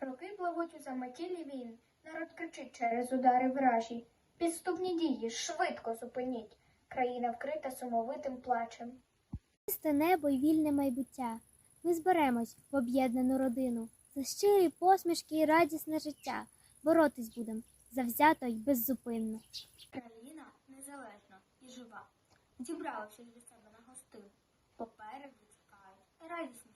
Роки пливуть у заметілі війн, народ кричить через удари вражі. Підступні дії швидко зупиніть. Країна вкрита сумовитим плачем. Чисте небо й вільне майбуття. Ми зберемось в об'єднану родину за щирі посмішки і радісне життя. Боротись будем завзято й беззупинно. Країна незалежна і жива. Зібрала всіх до себе на гостину. Попереду чекають радісні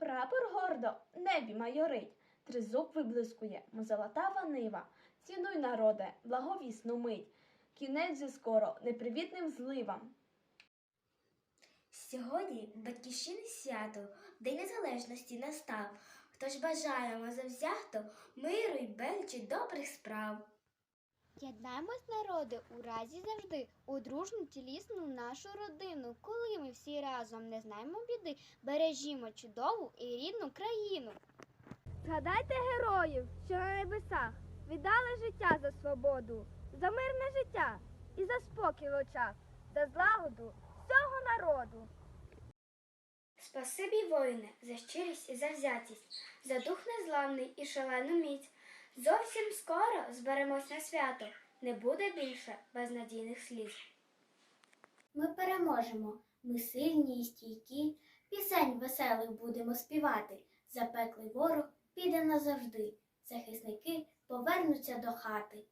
Прапор гордо небі майорить, тризуб виблискує, золотава нива. Цінуй, народе, благовісну мить, кінець же скоро непривітним зливам. Сьогодні батьківщини свято, День Незалежності настав. Тож бажаємо завзято миру й белчі добрих справ. Єднаємось, народи, у разі завжди, у дружну цілісну нашу родину. Коли ми всі разом не знаємо біди, бережімо чудову і рідну країну. Згадайте героїв, що на небесах віддали життя за свободу, за мирне життя і за спокій в очах, за злагоду всього народу. Спасибі, воїне, за щирість і завзятість, за дух незламний і шалену міць. Зовсім скоро зберемось на свято, не буде більше безнадійних сліз. Ми переможемо, ми сильні і стійкі, пісень веселих будемо співати. Запеклий ворог піде назавжди, захисники повернуться до хати.